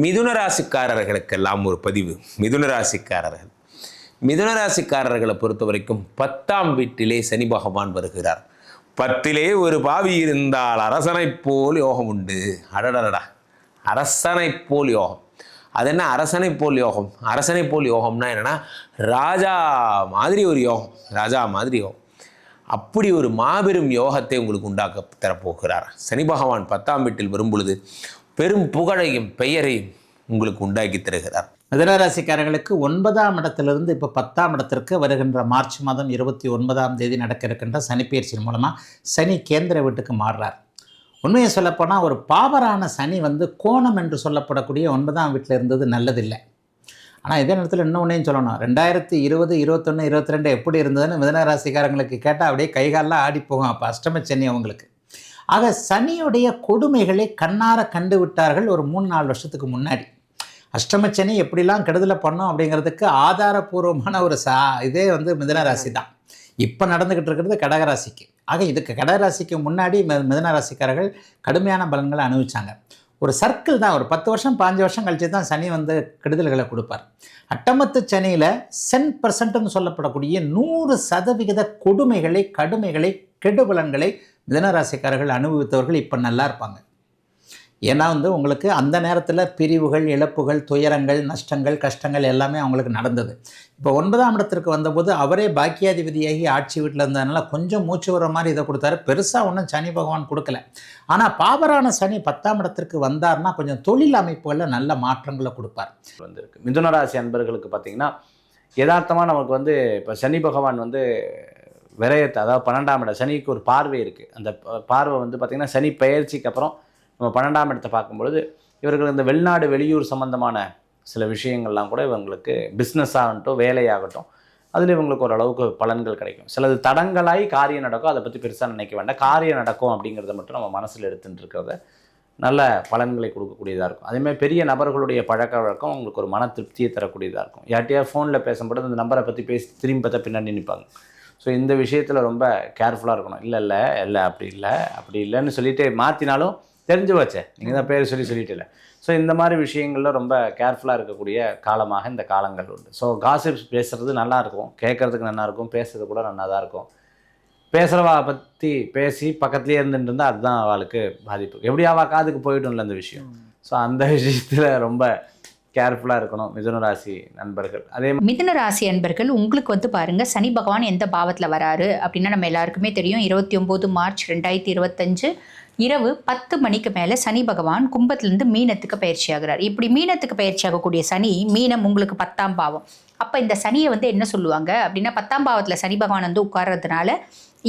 மிதுன ராசிக்காரர்களுக்கெல்லாம் ஒரு பதிவு. மிதுன ராசிக்காரர்கள் மிதுன ராசிக்காரர்களை பொறுத்த வரைக்கும் பத்தாம் வீட்டிலே சனி பகவான் வருகிறார். பத்திலே ஒரு பாவி இருந்தால் அரசனைப் போல் யோகம் உண்டு. அடடடடா. அரசனைப் போல் யோகம். அது என்ன அரசனை போல் யோகம்? அரசனை போல் யோகம்னா என்னென்னா ராஜா மாதிரி ஒரு யோகம். ராஜா மாதிரி யோகம். அப்படி ஒரு மாபெரும் யோகத்தை உங்களுக்கு உண்டாக்க தரப்போகிறார். சனி பகவான் பத்தாம் வீட்டில் வரும் பொழுது பெரும் புகழையும் பெயரையும் உங்களுக்கு உண்டாக்கி தருகிறார். மிதனராசிக்காரர்களுக்கு ஒன்பதாம் இடத்திலிருந்து இப்போ பத்தாம் இடத்திற்கு வருகின்ற மார்ச் மாதம் இருபத்தி ஒன்பதாம் தேதி நடக்க இருக்கின்ற சனிப்பயிற்சியின் மூலமாக சனி கேந்திர வீட்டுக்கு மாறுறார். உண்மையை சொல்லப்போனால் ஒரு பாவரான சனி வந்து கோணம் என்று சொல்லப்படக்கூடிய ஒன்பதாம் வீட்டில் இருந்தது நல்லதில்லை. ஆனால் இதே நேரத்தில் இன்னொன்னையும் சொல்லணும். ரெண்டாயிரத்தி இருபது இருபத்தொன்று இருபத்தி ரெண்டு எப்படி இருந்ததுன்னு மிதனராசிக்காரங்களுக்கு கேட்டால் அப்படியே கைகாலெலாம் ஆடி போகும். அப்போ அஷ்டம சனி அவங்களுக்கு. ஆக சனியுடைய கொடுமைகளை கண்ணார கண்டு விட்டார்கள் ஒரு மூணு நாலு வருஷத்துக்கு முன்னாடி. அஷ்டமச்சனி எப்படிலாம் கெடுதலை பண்ணோம் அப்படிங்கிறதுக்கு ஆதாரபூர்வமான ஒரு சா இதே வந்து மிதனராசி தான். இப்போ நடந்துக்கிட்டு இருக்கிறது கடகராசிக்கு ஆக இதுக்கு கடகராசிக்கு முன்னாடி மி மிதனராசிக்காரர்கள் கடுமையான பலன்களை அனுபவிச்சாங்க. ஒரு சர்க்கிள் தான் ஒரு பத்து வருஷம் பாஞ்சு வருஷம் கழிச்சு தான் சனி வந்து கெடுதல்களை கொடுப்பார். அட்டமத்து சனியில் சென் பர்சன்ட்னு சொல்லப்படக்கூடிய நூறு சதவிகித கொடுமைகளை கடுமைகளை கெடுபலன்களை மிதனராசிக்காரர்கள் அனுபவித்தவர்கள் இப்போ நல்லா இருப்பாங்க. ஏன்னா வந்து உங்களுக்கு அந்த நேரத்தில் பிரிவுகள் இழப்புகள் துயரங்கள் நஷ்டங்கள் கஷ்டங்கள் எல்லாமே அவங்களுக்கு நடந்தது. இப்போ ஒன்பதாம் இடத்திற்கு வந்தபோது அவரே பாக்கியாதிபதியாகி ஆட்சி வீட்டில் இருந்ததுனால கொஞ்சம் மூச்சு வர மாதிரி இதை கொடுத்தாரு. பெருசாக ஒன்றும் சனி பகவான் கொடுக்கல. ஆனால் பாபரான சனி பத்தாம் இடத்திற்கு வந்தார்னா கொஞ்சம் தொழில் அமைப்புகளில் நல்ல மாற்றங்களை கொடுப்பார். வந்திருக்கு. மிதுனராசி அன்பர்களுக்கு பார்த்தீங்கன்னா யதார்த்தமாக நமக்கு வந்து இப்போ சனி பகவான் வந்து விரயத்தை அதாவது பன்னெண்டாம் இடம் சனிக்கு ஒரு பார்வை இருக்குது அந்த ப- பார்வை வந்து பார்த்திங்கன்னா சனி பயிற்சிக்கு அப்புறம் நம்ம பன்னெண்டாம் இடத்தை பார்க்கும்பொழுது இவர்கள் இந்த வெளிநாடு வெளியூர் சம்மந்தமான சில விஷயங்கள்லாம் கூட இவங்களுக்கு பிஸ்னஸ் ஆகட்டும் வேலையாகட்டும் அதில் இவங்களுக்கு ஓரளவுக்கு பலன்கள் கிடைக்கும். சிலது தடங்களாய் காரியம் நடக்கும் அதை பற்றி பெருசாக நினைக்க வேண்டாம். காரியம் நடக்கும் அப்படிங்கிறத மட்டும் நம்ம மனசில் எடுத்துட்டு இருக்கிறத நல்ல பலன்களை கொடுக்கக்கூடியதாக இருக்கும். அதேமாதிரி பெரிய நபர்களுடைய பழக்க வழக்கம் உங்களுக்கு ஒரு மன திருப்தியை தரக்கூடியதாக இருக்கும். யார்ட்டையா ஃபோனில் பேசும்போது அந்த நம்பரை பற்றி பேசி திரும்பி பார்த்தா பின்னாடி நிற்பாங்க ஸோ இந்த விஷயத்தில் ரொம்ப கேர்ஃபுல்லாக இருக்கணும். இல்லை இல்லை இல்லை அப்படி இல்லை அப்படி இல்லைன்னு சொல்லிட்டு மாற்றினாலும் தெரிஞ்சு வச்சே நீங்கள் தான் பேர் சொல்லி சொல்லிட்டு இல்லை ஸோ இந்த மாதிரி விஷயங்கள்ல ரொம்ப கேர்ஃபுல்லாக இருக்கக்கூடிய காலமாக இந்த காலங்கள் உண்டு. ஸோ காசிப்ஸ் பேசுகிறது நல்லா இருக்கும். கேட்குறதுக்கு நல்லா இருக்கும். பேசுறது கூட நல்லா தான் இருக்கும். பேசுகிறவா பற்றி பேசி பக்கத்துலேயே இருந்துட்டு இருந்தால் அதுதான் அவளுக்கு பாதிப்பு. எப்படி அவள் காதுக்கு போயிடும்ல அந்த விஷயம். ஸோ அந்த விஷயத்தில் ரொம்ப கேர்ஃபுல்லாக இருக்கணும். மிதுன ராசி நண்பர்கள். அதே மிதுன ராசி அன்பர்கள் உங்களுக்கு வந்து பாருங்க சனி பகவான் எந்த பாவத்தில் வராரு அப்படின்னா நம்ம எல்லாருக்குமே தெரியும். இருபத்தி ஒம்பது மார்ச் ரெண்டாயிரத்தி இருபத்தஞ்சு இரவு பத்து மணிக்கு மேலே சனி பகவான் கும்பத்துலேருந்து மீனத்துக்கு பயிற்சி ஆகுறார். இப்படி மீனத்துக்கு பயிற்சி ஆகக்கூடிய சனி மீனம் உங்களுக்கு பத்தாம் பாவம். அப்போ இந்த சனியை வந்து என்ன சொல்லுவாங்க அப்படின்னா பத்தாம் பாவத்தில் சனி பகவான் வந்து உட்கார்றதுனால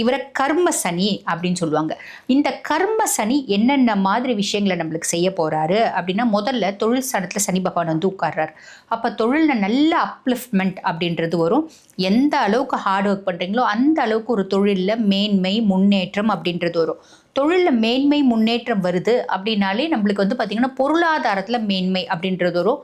இவரை கர்ம சனி அப்படின்னு சொல்லுவாங்க. இந்த கர்ம சனி என்னென்ன மாதிரி விஷயங்களை நம்மளுக்கு செய்ய போகிறாரு அப்படின்னா முதல்ல தொழில் ஸ்தானத்தில் சனி பகவான் வந்து உட்கார்றார். அப்போ தொழிலில் நல்ல அப்லிஃப்ட்மெண்ட் அப்படின்றது வரும். எந்த அளவுக்கு ஹார்ட் ஒர்க் பண்ணுறீங்களோ அந்த அளவுக்கு ஒரு தொழிலில் மேன்மை முன்னேற்றம் அப்படின்றது வரும். தொழிலில் மேன்மை முன்னேற்றம் வருது அப்படின்னாலே நம்மளுக்கு வந்து பார்த்திங்கன்னா பொருளாதாரத்தில் மேன்மை அப்படின்றது வரும்.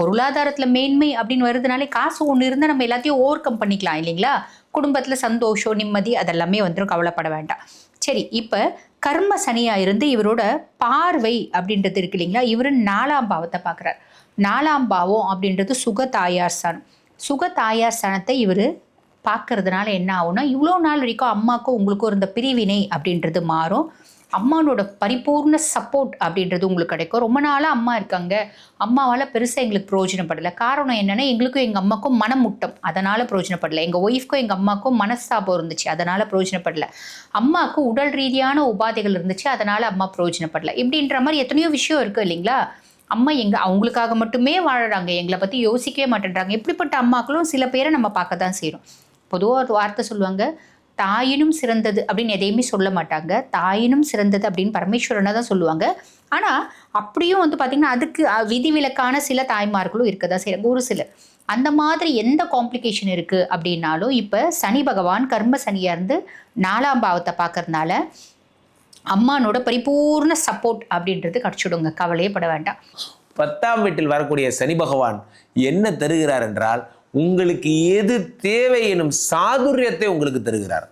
பொருளாதாரத்தில் மேன்மை அப்படின்னு வருதுனாலே காசு ஒன்று இருந்தால் நம்ம எல்லாத்தையும் ஓவர் கம் பண்ணிக்கலாம் இல்லைங்களா? குடும்பத்தில் சந்தோஷம் நிம்மதி அதெல்லாமே வந்துடும் கவலைப்பட வேண்டாம். சரி இப்போ கர்ம சனியாக இருந்து இவரோட பார்வை அப்படின்றது இருக்கு இல்லைங்களா? இவர் நாலாம் பாவத்தை பார்க்குறார். நாலாம் பாவம் அப்படின்றது சுக தாயார் சனம். சுக தாயார் சனத்தை இவர் பார்க்கறதுனால என்ன ஆகும்னா இவ்வளோ நாள் வரைக்கும் அம்மாக்கும் உங்களுக்கும் இருந்த பிரிவினை அப்படின்றது மாறும். அம்மானோட பரிபூர்ண சப்போர்ட் அப்படின்றது உங்களுக்கு கிடைக்கும். ரொம்ப நாளாக அம்மா இருக்காங்க. அம்மாவால் பெருசாக எங்களுக்கு பிரயோஜனப்படலை. காரணம் என்னென்னா எங்களுக்கும் எங்கள் அம்மாக்கும் மனமுட்டம். அதனால் பிரயோஜனப்படலை. எங்கள் ஒய்ஃப்க்கும் எங்கள் அம்மாக்கும் மனஸ்தாபம் இருந்துச்சு. அதனால் பிரயோஜனப்படலை. அம்மாவுக்கு உடல் ரீதியான உபாதைகள் இருந்துச்சு. அதனால் அம்மா பிரயோஜனப்படலை. இப்படின்ற மாதிரி எத்தனையோ விஷயம் இருக்குது இல்லைங்களா? அம்மா எங்கள் அவங்களுக்காக மட்டுமே வாழறாங்க. எங்களை பற்றி யோசிக்கவே மாட்டேன்றாங்க. இப்படிப்பட்ட அம்மாக்களும் சில பேரை நம்ம பார்க்க தான் செய்கிறோம் பொதுவாக ஒரு வார்த்தை சொல்லுவாங்க தாயினும் சிறந்தது அப்படின்னு எதையுமே சொல்ல மாட்டாங்க. தாயினும் சிறந்தது அப்படின்னு பரமேஸ்வரனை தான் சொல்லுவாங்க. ஆனால் அப்படியும் வந்து பார்த்திங்கன்னா அதுக்கு விதிவிலக்கான சில தாய்மார்களும் இருக்க தான் செய்கிறாங்க ஒரு சிலர் அந்த மாதிரி எந்த காம்ப்ளிகேஷன் இருக்குது அப்படின்னாலும் இப்போ சனி பகவான் கர்ம சனியாக இருந்து நாலாம் பாவத்தை பார்க்கறதுனால அம்மானோட பரிபூர்ண சப்போர்ட் அப்படின்றது கிடச்சிடுங்க. கவலையே பட வேண்டாம். பத்தாம் வீட்டில் வரக்கூடிய சனி பகவான் என்ன தருகிறார் என்றால் உங்களுக்கு எது தேவை எனும் சாதுரியத்தை உங்களுக்கு தருகிறார்.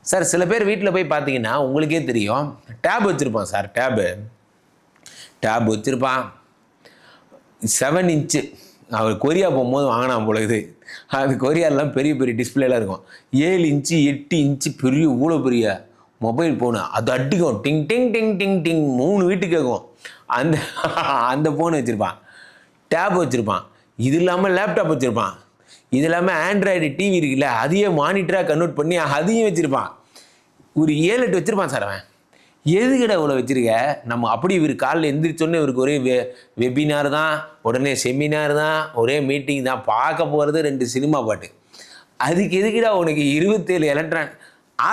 சார் சில பேர் வீட்டில் போய் பார்த்தீங்கன்னா உங்களுக்கே தெரியும் டேப் வச்சுருப்பான் சார் டேபு டேப் வச்சுருப்பான். செவன் இன்ச்சு அவர் கொரியா போகும்போது வாங்கினான் போல இது. அது கொரியாலாம் பெரிய பெரிய டிஸ்பிளேலாம் இருக்கும். ஏழு இன்ச்சு எட்டு இன்ச்சு பெரிய இவ்வளோ பெரிய மொபைல் ஃபோனு அது அடிக்கும். டிங் டிங் டிங் டிங் டிங் மூணு வீட்டுக்கு கேட்கும் அந்த அந்த ஃபோன் வச்சுருப்பான். டேப் வச்சுருப்பான். இது இல்லாமல் லேப்டாப் வச்சுருப்பான். இது இல்லாமல் ஆண்ட்ராய்டு டிவி இருக்குல்ல அதையே மானிட்டராக கன்வெர்ட் பண்ணி அதையும் வச்சுருப்பான். ஒரு ஏழு எட்டு வச்சுருப்பான் சார் அவன். எதுக்கிட்ட இவ்வளோ வச்சுருக்க? நம்ம அப்படி இவர் காலில் எந்திரிச்சோன்னே இவருக்கு ஒரே வெ வெபினார் தான் உடனே செமினார் தான் ஒரே மீட்டிங் தான் பார்க்க போகிறது ரெண்டு சினிமா பாட்டு. அதுக்கு எதுக்குடா உனக்கு இருபத்தேழு எலக்ட்ரான்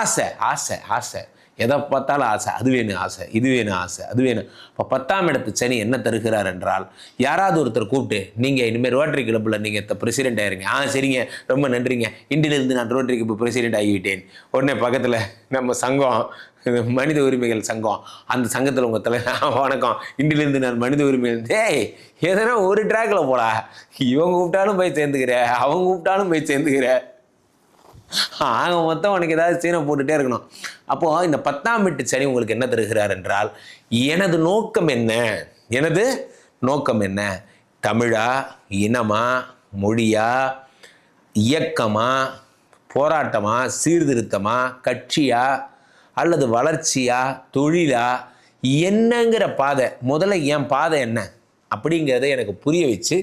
ஆசை ஆசை ஆசை. எதை பார்த்தாலும் ஆசை அது வேணும் ஆசை இது வேணும் ஆசை அது வேணும். இப்போ பத்தாம் இடத்து சனி என்ன தருகிறார் என்றால் யாராவது ஒருத்தர் கூப்பிட்டு நீங்கள் இனிமேல் ரோட்டரி கிளப்பில் நீங்கள் பிரசிடென்ட் ஆயிருங்க. ஆ சரிங்க ரொம்ப நன்றிங்க. இன்றிலிருந்து நான் ரோட்டரி கிளப் பிரசிடென்ட் ஆகிவிட்டேன். உடனே பக்கத்தில் நம்ம சங்கம் மனித உரிமைகள் சங்கம். அந்த சங்கத்தில் உங்கள் தலை வணக்கம். இன்றிலிருந்து நான் மனித உரிமைகள் டேய் எதனா ஒரு ட்ராக்கில் போடா. இவங்க கூப்பிட்டாலும் போய் சேர்ந்துக்கிற அவங்க கூப்பிட்டாலும் போய் சேர்ந்துக்கிற. ஆக மொத்தம் உனக்கு ஏதாவது சீனை போட்டுகிட்டே இருக்கணும். அப்போது இந்த பத்தாம் வீட்டு சனி உங்களுக்கு என்ன தருகிறார் என்றால் எனது நோக்கம் என்ன? எனது நோக்கம் என்ன? தமிழா இனமா மொழியா இயக்கமா போராட்டமா சீர்திருத்தமா கட்சியா அல்லது வளர்ச்சியா தொழிலா என்னங்கிற பாதை முதல்ல என் பாதை என்ன? அப்படிங்கிறத எனக்கு புரிய வச்சு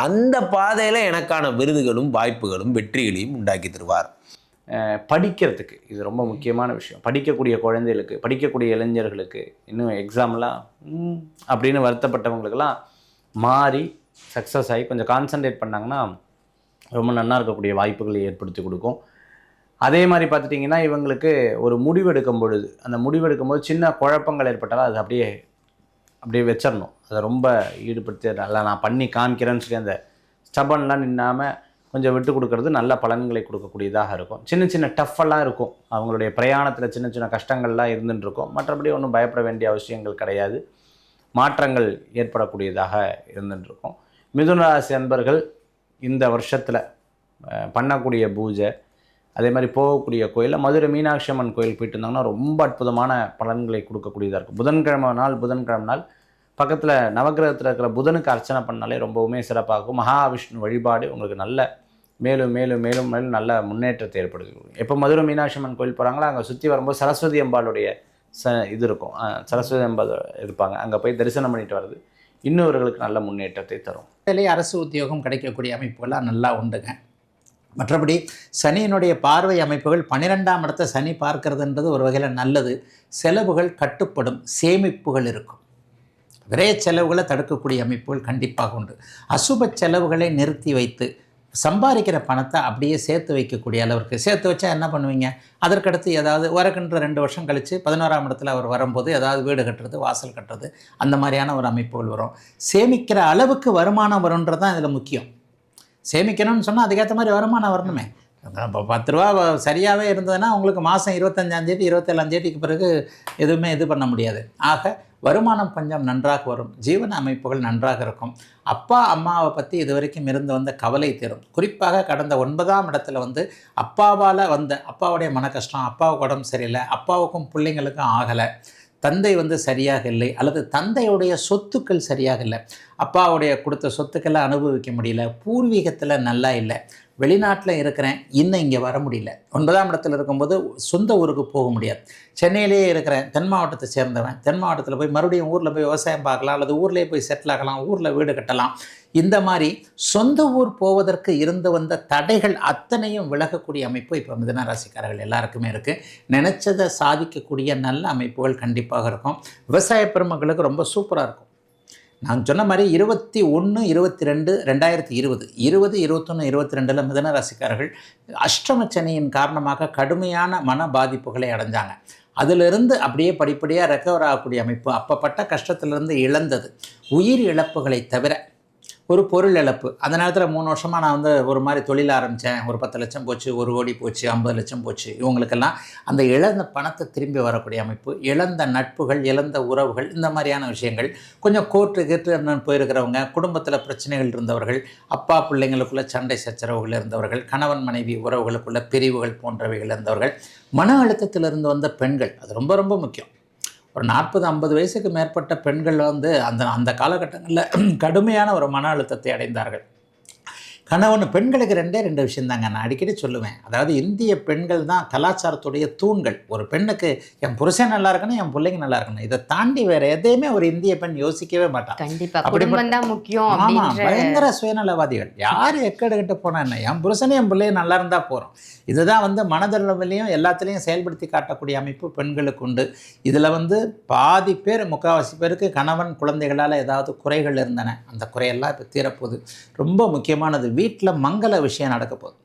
அந்த பாதையில் எனக்கான விருதுகளும் வாய்ப்புகளும் வெற்றிகளையும் உண்டாக்கி தருவார். படிக்கிறதுக்கு இது ரொம்ப முக்கியமான விஷயம். படிக்கக்கூடிய குழந்தைகளுக்கு படிக்கக்கூடிய இளைஞர்களுக்கு இன்னும் எக்ஸாம்லாம் அப்படின்னு வருத்தப்பட்டவங்களுக்கெல்லாம் மாறி சக்ஸஸ் ஆகி கொஞ்சம் கான்சென்ட்ரேட் பண்ணாங்கன்னா ரொம்ப நல்லா இருக்கக்கூடிய வாய்ப்புகளை ஏற்படுத்தி கொடுக்கும். அதே மாதிரி பார்த்துட்டிங்கன்னா இவங்களுக்கு ஒரு முடிவெடுக்கும் பொழுது அந்த முடிவெடுக்கும் போது சின்ன குழப்பங்கள் ஏற்பட்டாலும் அது அப்படியே அப்படியே வச்சிடணும். அதை ரொம்ப ஈடுபடுத்தி நல்லா நான் பண்ணி காமிக்கிறேன்னு சொல்லி அந்த ஸ்டபன்லாம் நின்னாமல் கொஞ்சம் விட்டு கொடுக்கறது நல்ல பலன்களை கொடுக்கக்கூடியதாக இருக்கும். சின்ன சின்ன டஃப்பெல்லாம் இருக்கும். அவங்களுடைய பிரயாணத்தில் சின்ன சின்ன கஷ்டங்கள்லாம் இருந்துட்டு இருக்கும். மற்றபடி ஒன்றும் பயப்பட வேண்டிய அவசியங்கள் கிடையாது. மாற்றங்கள் ஏற்படக்கூடியதாக இருந்துட்டுருக்கும் மிதுனராசி அன்பர்கள் இந்த வருஷத்தில் பண்ணக்கூடிய பூஜை அதே மாதிரி போகக்கூடிய கோயிலில் மதுரை மீனாட்சி அம்மன் கோயில் போயிட்டு இருந்தாங்கன்னா ரொம்ப அற்புதமான பலன்களை கொடுக்கக்கூடியதாக இருக்கும். புதன்கிழமை நாள் புதன்கிழமை நாள் பக்கத்தில் நவக்கிரகத்தில் இருக்கிற புதனுக்கு அர்ச்சனை பண்ணாலே ரொம்பவுமே சிறப்பாக இருக்கும் மகாவிஷ்ணு வழிபாடு உங்களுக்கு நல்ல மேலும் மேலும் மேலும் மேலும் நல்ல முன்னேற்றத்தை ஏற்படுத்தி எப்போ மதுரை மீனாட்சி அம்மன் கோயில் போகிறாங்களோ அங்கே சுற்றி வரும்போது சரஸ்வதி அம்பாளுடைய ச இது இருக்கும். சரஸ்வதி அம்பாள் இருப்பாங்க. அங்கே போய் தரிசனம் பண்ணிட்டு வர்றது இன்னொருவர்களுக்கு நல்ல முன்னேற்றத்தை தரும். வேலை அரசு உத்தியோகம் கிடைக்கக்கூடிய அமைப்புகள்லாம் நல்லா உண்டுங்க. மற்றபடி சனியினுடைய பார்வை அமைப்புகள் பன்னிரெண்டாம் இடத்தை சனி பார்க்கறதுன்றது ஒரு வகையில் நல்லது. செலவுகள் கட்டுப்படும் சேமிப்புகள் இருக்கும். விரைய செலவுகளை தடுக்கக்கூடிய அமைப்புகள் கண்டிப்பாக உண்டு. அசுப செலவுகளை நிறுத்தி வைத்து சம்பாதிக்கிற பணத்தை அப்படியே சேர்த்து வைக்கக்கூடிய அளவிற்கு சேர்த்து வச்சா என்ன பண்ணுவீங்க? அதற்கடுத்து ஏதாவது வரக்கின்ற ரெண்டு வருஷம் கழித்து பதினோராம் இடத்துல அவர் வரும்போது ஏதாவது வீடு கட்டுறது வாசல் கட்டுறது அந்த மாதிரியான ஒரு அமைப்புகள் வரும். சேமிக்கிற அளவுக்கு வருமானம் வரும்ன்றது தான் இதில் முக்கியம். சேமிக்கணும்னு சொன்னால் அதுக்கேற்ற மாதிரி வருமானம் வரணுமே. இப்போ பத்து ரூபா சரியாகவே இருந்ததுன்னா உங்களுக்கு மாதம் இருபத்தஞ்சாந்தேதி இருபத்தேழாந்தேதிக்கு பிறகு எதுவுமே இது பண்ண முடியாது. ஆக வருமானம் கொஞ்சம் நன்றாக வரும். ஜீவன அமைப்புகள் நன்றாக இருக்கும். அப்பா அம்மாவை பற்றி இதுவரைக்கும் இருந்து வந்த கவலை தரும். குறிப்பாக கடந்த ஒன்பதாம் இடத்துல வந்து அப்பாவால் வந்த அப்பாவுடைய மன கஷ்டம் அப்பாவுக்கு உடம்பு சரியில்லை அப்பாவுக்கும் பிள்ளைங்களுக்கும் ஆகலை. தந்தை வந்து சரியாக இல்லை அல்லது தந்தையுடைய சொத்துக்கள் சரியாக இல்லை. அப்பாவுடைய கொடுத்த சொத்துக்களை அனுபவிக்க முடியல பூர்வீகத்தில் நல்லா இல்லை. வெளிநாட்டில் இருக்கிறேன் இன்னும் இங்கே வர முடியல. ஒன்பதாம் இடத்துல இருக்கும்போது சொந்த ஊருக்கு போக முடியாது. சென்னையிலேயே இருக்கிறேன் தென் மாவட்டத்தை சேர்ந்தவன். தென் மாவட்டத்தில் போய் மறுபடியும் ஊரில் போய் விவசாயம் பார்க்கலாம் அல்லது ஊர்லேயே போய் செட்டில் ஆகலாம் ஊரில் வீடு கட்டலாம். இந்த மாதிரி சொந்த ஊர் போவதற்கு இருந்து வந்த தடைகள் அத்தனையும் விலகக்கூடிய அமைப்பு இப்போ மிதன ராசிக்காரர்கள் எல்லாருக்குமே இருக்குது நினச்சதை சாதிக்கக்கூடிய நல்ல அமைப்புகள் கண்டிப்பாக இருக்கும். விவசாய பெருமக்களுக்கு ரொம்ப சூப்பராக இருக்கும். நான் சொன்ன மாதிரி இருபத்தி ஒன்று இருபத்தி ரெண்டு ரெண்டாயிரத்தி இருபது. இருபது இருபத்தொன்று இருபத்தி ரெண்டில் மிதன ராசிக்காரர்கள் அஷ்டம சனியின் காரணமாக கடுமையான மன பாதிப்புகளை அடைஞ்சாங்க. அதிலிருந்து அப்படியே படிப்படியாக ரெக்கவர் ஆகக்கூடிய அமைப்பு அப்பப்பட்ட கஷ்டத்திலிருந்து இழந்தது. உயிர் இழப்புகளை தவிர ஒரு பொருள் இழப்பு. அந்த நேரத்தில் மூணு வருஷமாக நான் வந்து ஒரு மாதிரி தொழில் ஆரம்பித்தேன் ஒரு பத்து லட்சம் போச்சு ஒரு கோடி போச்சு ஐம்பது லட்சம் போச்சு. இவங்களுக்கெல்லாம் அந்த இழந்த பணத்தை திரும்பி வரக்கூடிய அமைப்பு இழந்த நட்புகள் இழந்த உறவுகள் இந்த மாதிரியான விஷயங்கள். கொஞ்சம் கோர்ட்டு கீட்டு போயிருக்கிறவங்க குடும்பத்தில் பிரச்சனைகள் இருந்தவர்கள் அப்பா பிள்ளைங்களுக்குள்ள சண்டை சச்சரவுகள் இருந்தவர்கள் கணவன் மனைவி உறவுகளுக்குள்ள பிரிவுகள் போன்றவைகள் இருந்தவர்கள் மன அழுத்தத்திலிருந்து வந்த பெண்கள் அது ரொம்ப ரொம்ப முக்கியம். ஒரு நாற்பது ஐம்பது வயசுக்கு மேற்பட்ட பெண்கள் வந்து அந்த அந்த காலகட்டங்களில் கடுமையான ஒரு மன அழுத்தத்தை அடைந்தார்கள். கணவன் பெண்களுக்கு ரெண்டே ரெண்டு விஷயம் தாங்க நான் அடிக்கடி சொல்லுவேன். அதாவது இந்திய பெண்கள் தான் கலாச்சாரத்துடைய தூண்கள். ஒரு பெண்ணுக்கு என் புருஷன் நல்லா இருக்கணும் என் பிள்ளைங்க நல்லா இருக்கணும். இதை தாண்டி வேற எதையுமே ஒரு இந்திய பெண் யோசிக்கவே மாட்டான் கண்டிப்பா. அப்படிப்பட்ட- குடும்பம் தான் முக்கியம் ஆமா அப்படின்ற பயங்கர சுயநலவாதிகள். யார் எக்கெடுக்கிட்டு போனா என்ன? என் புருஷனே என் பிள்ளையும் நல்லா இருந்தா போறோம். இதுதான் வந்து மனதளவிலையும் எல்லாத்துலேயும் செயல்படுத்தி காட்டக்கூடிய அமைப்பு பெண்களுக்கு உண்டு. இதில் வந்து பாதி பேர் முக்கால்வாசி பேருக்கு கணவன் குழந்தைகளால் ஏதாவது குறைகள் இருந்தன. அந்த குறையெல்லாம் இப்போ தீரப்போகுது. ரொம்ப முக்கியமானது வீட்டில் மங்கள விஷயம் நடக்க போகுது